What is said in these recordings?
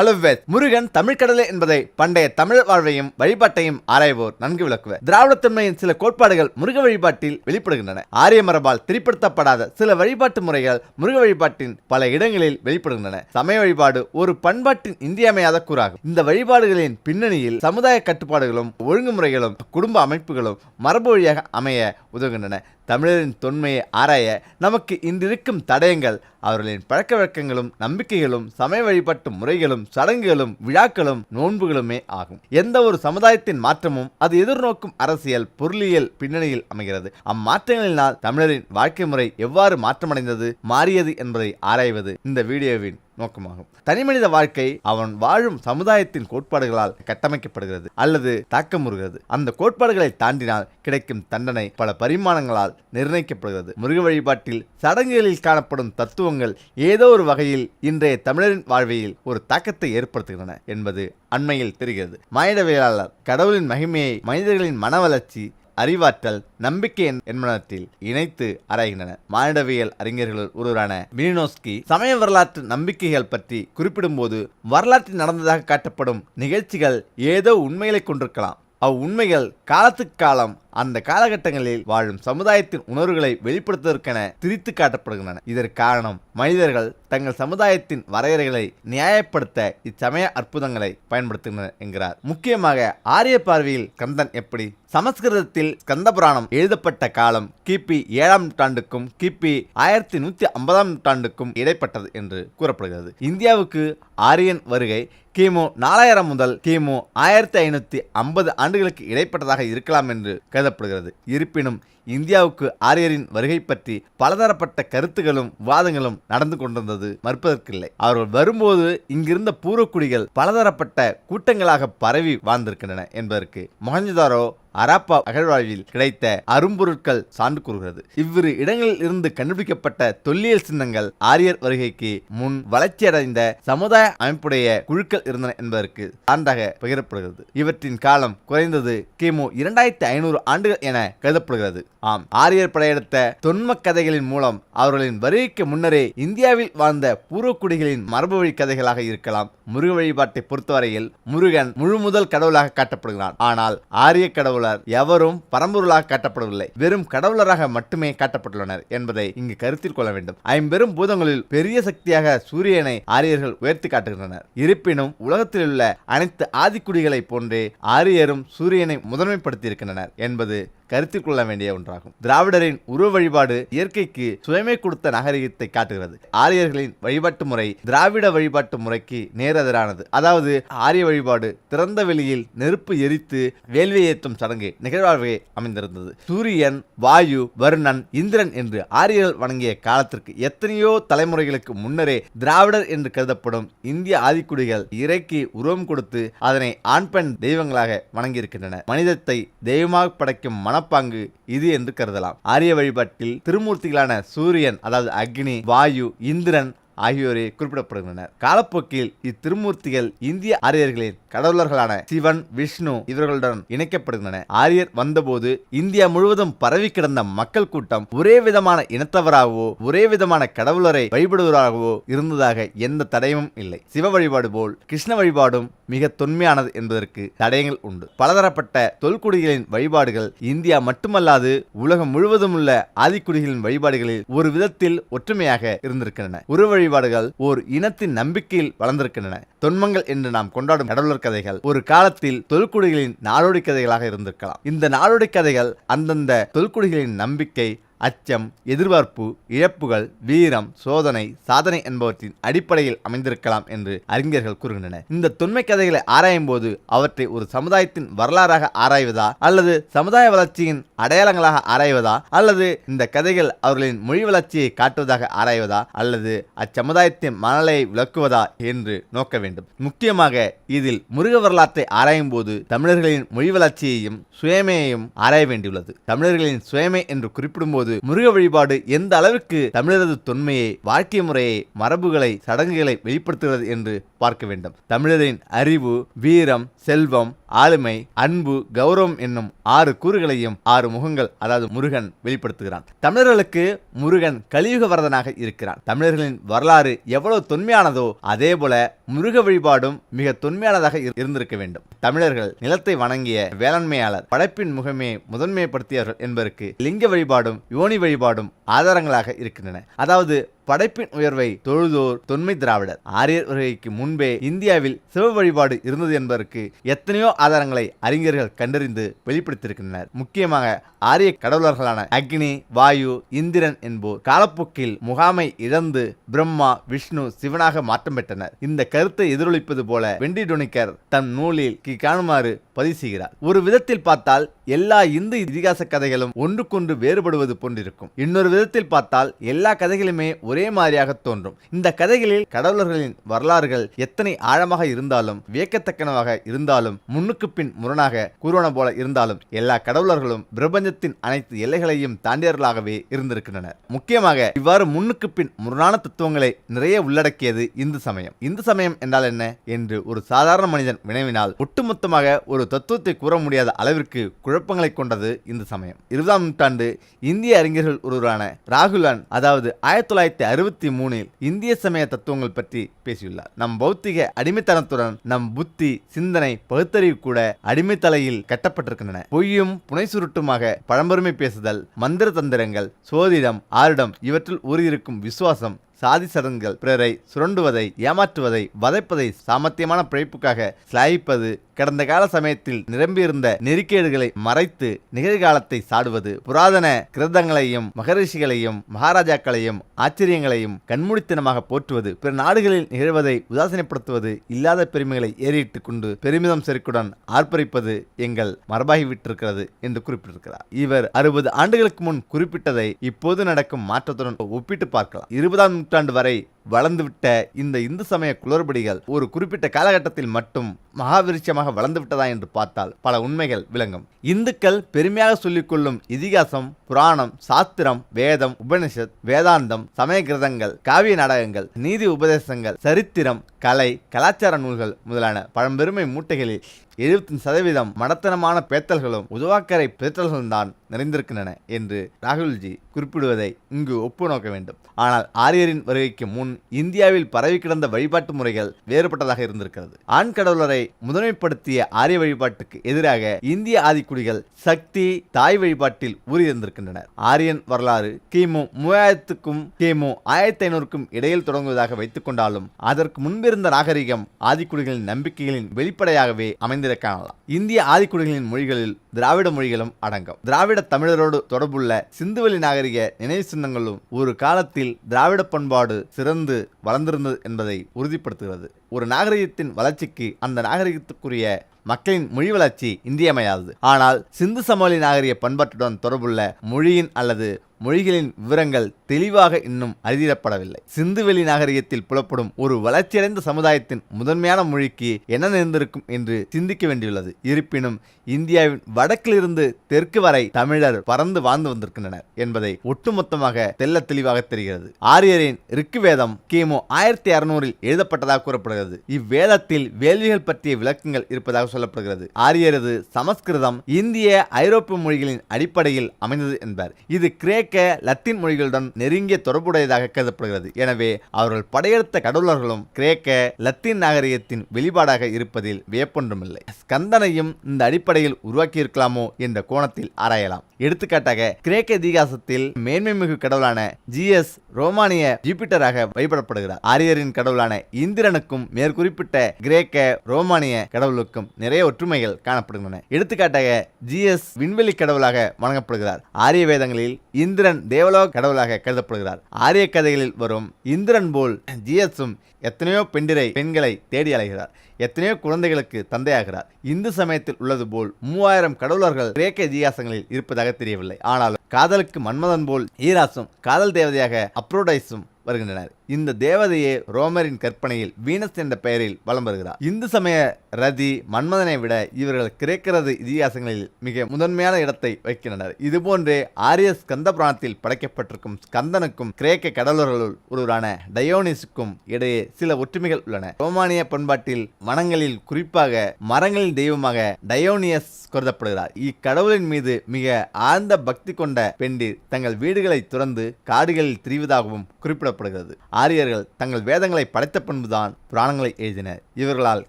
ஹலோவேத் முருகன் தமிழ்கடலை என்பதை பண்டைய தமிழ் வாழ்வையும் வழிபாட்டையும் ஆராய்வோர் நன்கு விளக்குவர். திராவிடத்தன்மையின் சில கோட்பாடுகள் முருக வழிபாட்டில் வெளிப்படுகின்றன. ஆரிய மரபால் திரிப்படுத்தப்படாத சில வழிபாட்டு முறைகள் முருக வழிபாட்டின் பல இடங்களில் வெளிப்படுகின்றன. சமய வழிபாடு ஒரு பண்பாட்டின் இந்தியமையாத கூறாகும். இந்த வழிபாடுகளின் பின்னணியில் சமுதாய கட்டுப்பாடுகளும் ஒழுங்குமுறைகளும் குடும்ப அமைப்புகளும் மரபு வழியாக அமைய உதவுகின்றன. தமிழரின் தொன்மையை ஆராய நமக்கு இன்றிருக்கும் தடயங்கள் அவர்களின் பழக்க வழக்கங்களும் நம்பிக்கைகளும் சமய வழிபாட்டு முறைகளும் சடங்குகளும் விழாக்களும் நோன்புகளுமே ஆகும். எந்த ஒரு சமுதாயத்தின் மாற்றமும் அது எதிர்நோக்கும் அரசியல் பொருளியல் பின்னணியில் அமைகிறது. அம்மாற்றங்களினால் தமிழரின் வாழ்க்கை முறை எவ்வாறு மாற்றமடைந்தது மாறியது என்பதை ஆராய்வது இந்த வீடியோவின் நோக்கமாகும். தனிமனித வாழ்க்கை அவன் வாழும் சமுதாயத்தின் கோட்பாடுகளால் கட்டமைக்கப்படுகிறது அல்லது தாக்கமுறுகிறது. அந்த கோட்பாடுகளை தாண்டினால் கிடைக்கும் தண்டனை பல பரிமாணங்களால் நிர்ணயிக்கப்படுகிறது. முருக வழிபாட்டில் சடங்குகளில் காணப்படும் தத்துவங்கள் ஏதோ ஒரு வகையில் இன்றைய தமிழரின் வாழ்வையில் ஒரு தாக்கத்தை ஏற்படுத்துகின்றன என்பது அண்மையில் தெரிகிறது. மாயிடவியலாளர் கடவுளின் மகிமையை மனிதர்களின் மன வளர்ச்சி அறிவாற்றல் நம்பிக்கை என்பனத்தில் இணைத்து ஆராய்கின்றன. மானிடவியல் அறிஞர்களுள் ஒருவரான மினினோஸ்கி சமய வரலாற்று நம்பிக்கைகள் பற்றி குறிப்பிடும்போது வரலாற்றில் நடந்ததாக காட்டப்படும் நிகழ்ச்சிகள் ஏதோ உண்மைகளை கொண்டிருக்கலாம். அவ் உண்மைகள் காலத்துக்கு காலம் அந்த காலகட்டங்களில் வாழும் சமுதாயத்தின் உணர்வுகளை வெளிப்படுத்துவதற்கென திரித்து காட்டப்படுகின்றன. இதற்கு காரணம் மனிதர்கள் தங்கள் சமுதாயத்தின் வரையறைகளை நியாயப்படுத்த இச்சமய அற்புதங்களை பயன்படுத்துகின்றனர் என்கிறார். முக்கியமாக ஆரிய பார்வையில் கந்தன் எப்படி சமஸ்கிருதத்தில் ஸ்கந்த புராணம் எழுதப்பட்ட காலம் கிபி ஏழாம் நூற்றாண்டுக்கும் கிபி ஆயிரத்தி நூத்தி ஐம்பதாம் நூற்றாண்டுக்கும் இடைப்பட்டது என்று கூறப்படுகிறது. இந்தியாவுக்கு ஆரியன் வருகை கிமு நாலாயிரம் முதல் கிமு ஆயிரத்தி ஐநூத்தி ஐம்பது ஆண்டுகளுக்கு இடைப்பட்டதாக இருக்கலாம் என்று கருதப்படுகிறது. இருப்பினும் இந்தியாவுக்கு ஆரியரின் வருகை பற்றி பலதரப்பட்ட கருத்துகளும் வாதங்களும் நடந்து கொண்டிருந்தது மறுப்பதற்கில்லை. அவர்கள் வரும்போது இங்கிருந்த பூர்வக்குடிகள் பலதரப்பட்ட கூட்டங்களாக பரவி வாழ்ந்திருக்கின்றன என்பதற்கு மொஹஞ்சதாரோ அராப்பா அகழ்வாழ்வில் கிடைத்த அரும்பொருட்கள் சான்று கூறுகிறது. இவ்விரு இடங்களில் இருந்து கண்டுபிடிக்கப்பட்ட தொல்லியல் சின்னங்கள் ஆரியர் வருகைக்கு முன் வளர்ச்சியடைந்த சமுதாய அமைப்புடைய குழுக்கள் இருந்தன என்பதற்கு சான்றாக பகிரப்படுகிறது. இவற்றின் காலம் குறைந்தது கிமு இரண்டாயிரத்தி ஐநூறு ஆண்டுகள் என கருதப்படுகிறது. ஆம் ஆரியர் படையெடுத்த தொன்ம கதைகளின் மூலம் அவர்களின் வருகைக்கு முன்னரே இந்தியாவில் வாழ்ந்த பூர்வக்குடிகளின் மரபு வழி கதைகளாக இருக்கலாம். முருக வழிபாட்டை பொறுத்தவரையில் முருகன் முழு முதல் கடவுளாக காட்டப்படுகிறான். ஆனால் ஆரிய கடவுளர் எவரும் பரம்பொருளாக காட்டப்படவில்லை. வெறும் கடவுளராக மட்டுமே காட்டப்பட்டுள்ளனர் என்பதை இங்கு கருத்தில் கொள்ள வேண்டும். ஐம்பெரும் பூதங்களில் பெரிய சக்தியாக சூரியனை ஆரியர்கள் உயர்த்தி காட்டுகின்றனர். இருப்பினும் உலகத்தில் உள்ள அனைத்து ஆதிக்குடிகளைப் போன்றே ஆரியரும் சூரியனை முதன்மைப்படுத்தியிருக்கின்றனர் என்பது கருத்தில் கொள்ள வேண்டிய ஒன்றாகும். திராவிடரின் உருவ வழிபாடு இயற்கைக்கு சுயமை கொடுத்த நாகரிகத்தை காட்டுகிறது. ஆரியர்களின் வழிபாட்டு முறை திராவிட வழிபாட்டு முறைக்கு நேரெதிரானது. அதாவது ஆரிய வழிபாடு திறந்த வெளியில் நெருப்பு எரித்து வேள்வி ஏற்றும் சடங்கு நிகழ்வாகவே அமைந்திருந்தது. சூரியன் வாயு வருணன் இந்திரன் என்று ஆரியர்கள் வணங்கிய காலத்திற்கு எத்தனையோ தலைமுறைகளுக்கு முன்னரே திராவிடர் என்று கருதப்படும் இந்திய ஆதிக்குடிகள் இறைக்கு உருவம் கொடுத்து அதனை ஆண் பெண் தெய்வங்களாக வணங்கியிருக்கின்றன. மனிதத்தை தெய்வமாக படைக்கும் மன மனப்பாங்கு இது என்று கருதலாம். ஆரிய வழிபாட்டில் திருமூர்த்திகளான சூரியன் அதாவது அக்னி வாயு இந்திரன் ஆகியோரே குறிப்பிடப்படுகின்றனர். காலப்போக்கில் இத்திருமூர்த்திகள் இந்திய ஆரியர்களின் கடவுளர்களான சிவன் விஷ்ணு இவர்களுடன் இணைக்கப்படுகின்றன. ஆரியர் வந்தபோது இந்தியா முழுவதும் பரவி கிடந்த மக்கள் கூட்டம் ஒரே விதமான இனத்தவராகவோ ஒரே விதமான கடவுளரை வழிபடுவதாகவோ இருந்ததாக எந்த தடையும் இல்லை. சிவ வழிபாடு போல் கிருஷ்ண வழிபாடும் மிக தொன்மையானது என்பதற்கு தடயங்கள் உண்டு. பலதரப்பட்ட தொல்குடிகளின் வழிபாடுகள் இந்தியா மட்டுமல்லாது உலகம் முழுவதும் உள்ள ஆதிக்குடிகளின் வழிபாடுகளில் ஒரு விதத்தில் ஒற்றுமையாக இருந்திருக்கின்றன. உருவ வழிபாடுகள் ஓர் இனத்தின் நம்பிக்கையில் வளர்ந்திருக்கின்றன. தொன்மங்கள் என்று நாம் கொண்டாடும் கடவுளர் கதைகள் ஒரு காலத்தில் தொல்குடிகளின் நாடோடி கதைகளாக இருந்திருக்கலாம். இந்த நாடோடி கதைகள் அந்தந்த தொல்குடிகளின் நம்பிக்கை அச்சம் எதிர்பார்ப்பு இழப்புகள் வீரம் சோதனை சாதனை என்பவற்றின் அடிப்படையில் அமைந்திருக்கலாம் என்று அறிஞர்கள் கூறுகின்றனர். இந்த தொன்மை கதைகளை ஆராயும் போது அவற்றை ஒரு சமுதாயத்தின் வரலாறாக ஆராய்வதா அல்லது சமுதாய வளர்ச்சியின் அடையாளங்களாக ஆராய்வதா அல்லது இந்த கதைகள் அவர்களின் மொழி வளர்ச்சியை காட்டுவதாக ஆராய்வதா அல்லது அச்சமுதாயத்தின் மனநிலையை விளக்குவதா என்று நோக்க வேண்டும். முக்கியமாக இதில் முருக வரலாற்றை ஆராயும் போது தமிழர்களின் மொழி வளர்ச்சியையும் சுயமையையும் ஆராய வேண்டியுள்ளது. தமிழர்களின் சுயமை என்று குறிப்பிடும்போது முருக வழிபாடு எந்த அளவிற்கு தமிழரது தொன்மையை வாழ்க்கை முறையை மரபுகளை சடங்குகளை வெளிப்படுத்துகிறது என்று பார்க்க வேண்டும். தமிழரின் அறிவு வீரம் செல்வம் ஆளுமை அன்பு கௌரவம் என்னும் ஆறு கூறுகளையும் ஆறு முகங்கள் அதாவது முருகன் வெளிப்படுத்துகிறான். தமிழர்களுக்கு முருகன் கலியுக வரதனாக இருக்கிறான். தமிழர்களின் வரலாறு எவ்வளவு தொன்மையானதோ அதே போல முருக வழிபாடும் மிக தொன்மையானதாக இரு- இருந்திருக்க வேண்டும். தமிழர்கள் நிலத்தை வணங்கிய வேளாண்மையாளர் படைப்பின் முகமே முதன்மைப்படுத்தியவர்கள் என்பதற்கு லிங்க வழிபாடும் யோனி வழிபாடும் ஆதாரங்களாக இருக்கின்றன. அதாவது படைப்பின் உயர்வை தொழுதோர் தொன்மை திராவிடர். ஆரியர் வருகைக்கு முன்பே இந்தியாவில் சிவ வழிபாடு இருந்தது என்பதற்கு எத்தனையோ ஆதாரங்களை அறிஞர்கள் கண்டறிந்து வெளிப்படுத்தியிருக்கின்றனர். முக்கியமாக ஆரிய கடவுளர்களான அக்னி வாயு இந்திரன் என்போர் காலப்போக்கில் முகாமை இழந்து பிரம்மா விஷ்ணு சிவனாக மாற்றம் பெற்றனர். இந்த கருத்தை எதிரொலிப்பது போல வெண்டி டொனிக்கர் தன் நூலில் கீ. காணுமாறு பதிவு செய்கிறார். ஒரு விதத்தில் பார்த்தால் எல்லா இந்து இதிகாச கதைகளும் ஒன்றுக்கொன்று வேறுபடுவது போன்றிருக்கும். இன்னொரு விதத்தில் பார்த்தால் எல்லா கதைகளுமே ஒரே மாதிரியாக தோன்றும். இந்த கதைகளில் கடவுளர்களின் வரலாறுகள் எத்தனை ஆழமாக இருந்தாலும் வியக்கத்தக்கனவாக இருந்தாலும் முன்னுக்கு பின் முரணாக கூறுவன போல இருந்தாலும் எல்லா கடவுளர்களும் பிரபஞ்சத்தின் அனைத்து எல்லைகளையும் தாண்டியவர்களாகவே இருந்திருக்கின்றனர். முக்கியமாக இவ்வாறு முன்னுக்கு பின் முரணான தத்துவங்களை நிறைய உள்ளடக்கியது இந்து சமயம். இந்து சமயம் என்றால் என்ன என்று ஒரு சாதாரண மனிதன் வினவினால் ஒட்டுமொத்தமாக ஒரு தத்துவத்தை கூற முடியாத அளவிற்கு குழப்பங்களை கொண்டது இந்து சமயம். இருபதாம் நூற்றாண்டு இந்திய அறிஞர்கள் ஒருவரான ராகுலான் அதாவது ஆயிரத்தி தொள்ளாயிரத்தி அறுபத்தி மூணில் இந்திய சமய தத்துவங்கள் பற்றி பேசியுள்ளார். நம் பௌத்திக அடிமைத்தனத்துடன் நம் புத்தி சிந்தனை பகுத்தறிவு கூட அடிமைத்தலையில் கட்டப்பட்டிருக்கின்றன. பொய்யும் புனை சுருட்டுமாக பழம்பெருமை பேசுதல் மந்திர தந்திரங்கள் சோதிடம் ஆரிடம் இவற்றில் ஊறியிருக்கும் விசுவாசம் சாதி சடங்குகள் பிறரை சுரண்டுவதை ஏமாற்றுவதை வதைப்பதை சாமர்த்தியமான பிழைப்புக்காக சிலாயிப்பது கடந்த கால சமயத்தில் நிரம்பியிருந்த நெருக்கேடுகளை மறைத்து நிகழ்காலத்தை சாடுவது புராதன கிரதங்களையும் மகரிஷிகளையும் மகாராஜாக்களையும் ஆச்சரியங்களையும் கண்மூடித்தனமாக போற்றுவது பிற நாடுகளில் நிகழ்வதை உதாசீனப்படுத்துவது இல்லாத பெருமைகளை ஏறிட்டுக் கொண்டு பெருமிதம் செருக்குடன் ஆர்ப்பரிப்பது எங்கள் மரபாகிவிட்டிருக்கிறது என்று குறிப்பிட்டிருக்கிறார். இவர் அறுபது ஆண்டுகளுக்கு முன் குறிப்பிட்டதை இப்போது நடக்கும் மாற்றத்துடன் ஒப்பிட்டு பார்க்கலாம். இருபதாம் நூற்றாண்டு வரை வளர்ந்துவிட்ட இந்த இந்து சமய குளறுபடிகள் ஒரு குறிப்பிட்ட காலகட்டத்தில் மட்டும் மகாவிருட்சமாக வளர்ந்துவிட்டதா என்று பார்த்தால் பல உண்மைகள் விளங்கும். இந்துக்கள் பெருமையாக சொல்லிக்கொள்ளும் இதிகாசம் புராணம் சாஸ்திரம் வேதம் உபனிஷத் வேதாந்தம் சமய கிரதங்கள் காவிய நாடகங்கள் நீதி உபதேசங்கள் சரித்திரம் கலை கலாச்சார நூல்கள் முதலான பழம்பெருமை மூட்டைகளில் எழுபத்தி சதவீதம் மடத்தனமான பேத்தல்களும் உதவாக்கரை பேத்தல்களும் தான் நிறைந்திருக்கின்றன என்று ராகுல்ஜி குறிப்பிடுவதை இங்கு ஒப்பு நோக்க வேண்டும். ஆனால் ஆரியரின் வருகைக்கு முன் இந்தியாவில் பரவி கிடந்த வழிபாட்டு முறைகள் வேறுபட்டதாக இருந்திருக்கிறது. ஆண் கடவுளரை முதன்மைப்படுத்திய ஆரிய வழிபாட்டுக்கு எதிராக இந்திய ஆதிக்குடிகள் சக்தி தாய் வழிபாட்டில் ஊறியிருந்திருக்கின்றனர் ஆரியன் வரலாறு கிமு மூவாயிரத்துக்கும் கிமு ஆயிரத்தி ஐநூறுக்கும் இடையில் தொடங்குவதாக வைத்துக் கொண்டாலும் அதற்கு முன்பிருந்த நாகரிகம் ஆதிக்குடிகளின் நம்பிக்கைகளின் வெளிப்படையாகவே அமைந்திருக்க காணலாம் இந்திய ஆதிக்குடிகளின் மொழிகளில் திராவிட மொழிகளும் அடங்கும். திராவிட தமிழரோடு தொடர்புள்ள சிந்துவெளி நாகரிக நினைவு சின்னங்களும் ஒரு காலத்தில் திராவிட பண்பாடு சிறந்து வளர்ந்திருந்தது என்பதை உறுதிப்படுத்துகிறது. ஒரு நாகரிகத்தின் வளர்ச்சிக்கு அந்த நாகரிகத்துக்குரிய மக்களின் மொழி வளர்ச்சி இன்றியமையாதது ஆனால் சிந்து சமவெளி நாகரிக பண்பாட்டுடன் தொடர்புள்ள மொழியின் அல்லது மொழிகளின் விவரங்கள் தெளிவாக இன்னும் அறிதிடப்படவில்லை. சிந்துவெளி நாகரிகத்தில் புலப்படும் ஒரு வளர்ச்சியடைந்த சமுதாயத்தின் முதன்மையான மொழிக்கு என்ன நேர்ந்திருக்கும் என்று சிந்திக்க வேண்டியுள்ளது. இருப்பினும் இந்தியாவின் வடக்கிலிருந்து தெற்கு வரை தமிழர் பறந்து வாழ்ந்து வந்திருக்கின்றனர் என்பதை ஒட்டுமொத்தமாக தெல்ல தெளிவாக தெரிகிறது. ஆரியரின் ரிக்குவேதம் கிமு ஆயிரத்தி அறுநூறில் எழுதப்பட்டதாக கூறப்படுகிறது. இவ்வேதத்தில் வேள்விகள் பற்றிய விளக்கங்கள் இருப்பதாக சொல்லப்படுகிறது. ஆரியரது சமஸ்கிருதம் இந்திய ஐரோப்பிய மொழிகளின் அடிப்படையில் அமைந்தது என்பார். இது கிரேக்க லத்தீன் மொழிகளுடன் நெருங்கிய தொடர்புடையதாக கருதப்படுகிறது. எனவே அவர்கள் படையெடுத்த கடவுளர்களும் கிரேக்க லத்தீன் நாகரிகத்தின் வெளிப்பாடாக இருப்பதில் வியப்பொன்றுமில்லை. ஸ்கந்தனையும் இந்த அடிப்படையில் உருவாக்கியிருக்கலாமோ என்ற கோணத்தில் ஆராயலாம். எடுத்துக்காட்டாக கிரேக்க இதிகாசத்தில் மேன்மை மிகு கடவுளான ஜிஎஸ் ரோமானிய ஜூபிட்டராக வழிபடப்படுகிறார். ஆரியரின் கடவுளான இந்திரனுக்கும் மேற்குறிப்பிட்ட கிரேக்க ரோமானிய கடவுளுக்கும் நிறைய ஒற்றுமைகள் காணப்படுகின்றன. எடுத்துக்காட்டாக ஜிஎஸ் விண்வெளி கடவுளாக வணங்கப்படுகிறார். ஆரிய வேதங்களில் இந்திரன் தேவலோக கடவுளாக கருதப்படுகிறார். ஆரிய கதைகளில் வரும் இந்திரன் போல் ஜிஎஸும் எத்தனையோ பெண்டிரை பெண்களை தேடி அலைகிறார். எத்தனையோ குழந்தைகளுக்கு தந்தையாகிறார். இந்து சமயத்தில் உள்ளது போல் மூவாயிரம் கடவுளர்கள் கிரேக்க இதிகாசங்களில் இருப்பதாக தெரியவில்லை. ஆனாலும் காதலுக்கு மன்மதன் போல் ஈராசும் காதல் தேவதையாக அப்ரோடைஸும் வருகின்றனர். இந்த தேவதையே ரோமரின் கற்பனையில் வீனஸ் என்ற பெயரில் வலம் வருகிறார். இந்து சமய ரதி மன்மதனை விட இவர்கள் கிரேக்கரது இதிகாசங்களில் மிக முதன்மையான இடத்தை வைக்கின்றனர். இதுபோன்றே ஆரிய ஸ்கந்த புராணத்தில் படைக்கப்பட்டிருக்கும் ஸ்கந்தனுக்கும் கிரேக்க கடலூர்களுள் ஒருவரான டயோனிஸுக்கும் இடையே சில ஒற்றுமைகள் உள்ளன. ரோமானிய பண்பாட்டில் வனங்களில் குறிப்பாக மரங்களின் தெய்வமாக டயோனியஸ் கருதப்படுகிறார். இக்கடவுளின் மீது மிக ஆழ்ந்த பக்தி கொண்ட பெண்டிர் தங்கள் வீடுகளை துறந்து காடுகளில் திரிவதாகவும் குறிப்பிடப்படுகிறது. ஆரியர்கள் தங்கள் வேதங்களை படைத்த பின்புதான் புராணங்களை எழுதினர். இவர்களால்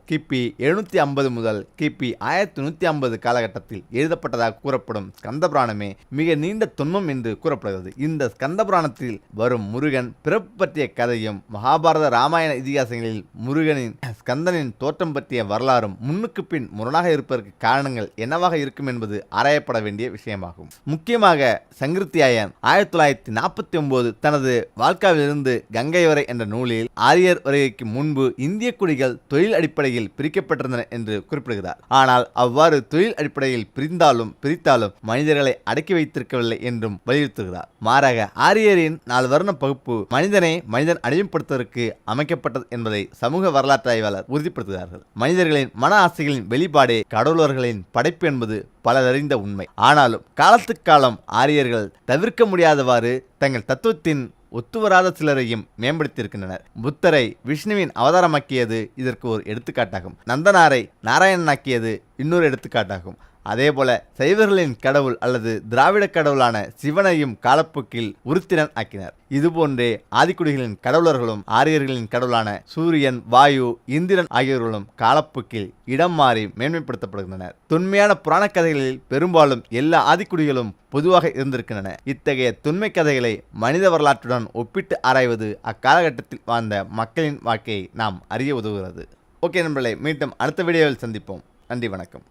கிபி எழுநூத்தி ஐம்பது முதல் கிபி ஆயிரத்தி நூத்தி ஐம்பது காலகட்டத்தில் எழுதப்பட்டதாக கூறப்படும் ஸ்கந்த புராணமே மிக நீண்ட தொன்மம் என்று கூறப்படுகிறது. இந்த ஸ்கந்த புராணத்தில் வரும் முருகன் பிறப்பு பற்றிய கதையும் மகாபாரத ராமாயண இதிகாசங்களில் முருகனின் ஸ்கந்தனின் தோற்றம் பற்றிய வரலாறும் முன்னுக்கு பின் முரணாக இருப்பதற்கு காரணங்கள் என்னவாக இருக்கும் என்பது ஆராயப்பட வேண்டிய விஷயமாகும். முக்கியமாக சங்கிருத்தியாயன் ஆயிரத்தி தொள்ளாயிரத்தி நாற்பத்தி ஒன்பது தனது வாழ்க்காவிலிருந்து கங்கை வரை என்ற நூலில் ஆரியர் வருகைக்கு முன்பு இந்திய குடிகள் தொழில் அடிப்படையில் பிரிக்கப்பட்டிருந்தன என்று குறிப்பிடுகிறார். ஆனால் அவ்வாறு தொழில் அடிப்படையில் பிரிந்தாலும் பிரித்தாலும் மனிதர்களை அடக்கி வைத்திருக்கவில்லை என்றும் வலியுறுத்துகிறார். மாறாக ஆரியரின் நாலு வர்ண பகுப்பு மனிதனை மனிதன் அடிமைப்படுத்துவதற்கு அமைக்கப்பட்டது என்பதை சமூக வரலாற்று ஆய்வாளர் உறுதிப்படுத்துகிறார்கள். மனிதர்களின் மன ஆசைகளின் வெளிப்பாடே கடவுளர்களின் படைப்பு என்பது பலரறிந்த உண்மை. ஆனாலும் காலத்துக்காலம் ஆரியர்கள் தவிர்க்க முடியாதவாறு தங்கள் தத்துவத்தின் ஒத்துவராத சிலரையும் மேம்படுத்தியிருக்கின்றனர். புத்தரை விஷ்ணுவின் அவதாரமாக்கியது இதற்கு ஒரு எடுத்துக்காட்டாகும். நந்தனாரை நாராயணனாக்கியது இன்னொரு எடுத்துக்காட்டாகும். அதேபோல சைவர்களின் கடவுள் அல்லது திராவிட கடவுளான சிவனையும் காலப்போக்கில் உருத்திரன் ஆக்கினர். இதுபோன்றே ஆதிக்குடிகளின் கடவுளர்களும் ஆரியர்களின் கடவுளான சூரியன் வாயு இந்திரன் ஆகியோர்களும் காலப்போக்கில் இடம் மாறி மேன்மைப்படுத்தப்படுகின்றனர். தொன்மையான புராண கதைகளில் பெரும்பாலும் எல்லா ஆதிக்குடிகளும் பொதுவாக இருந்திருக்கின்றன. இத்தகைய தொன்மை கதைகளை மனித வரலாற்றுடன் ஒப்பிட்டு ஆராய்வது அக்காலகட்டத்தில் வாழ்ந்த மக்களின் வாழ்க்கையை நாம் அறிய உதவுகிறது. ஓகே நண்பர்களே மீண்டும் அடுத்த வீடியோவில் சந்திப்போம். நன்றி வணக்கம்.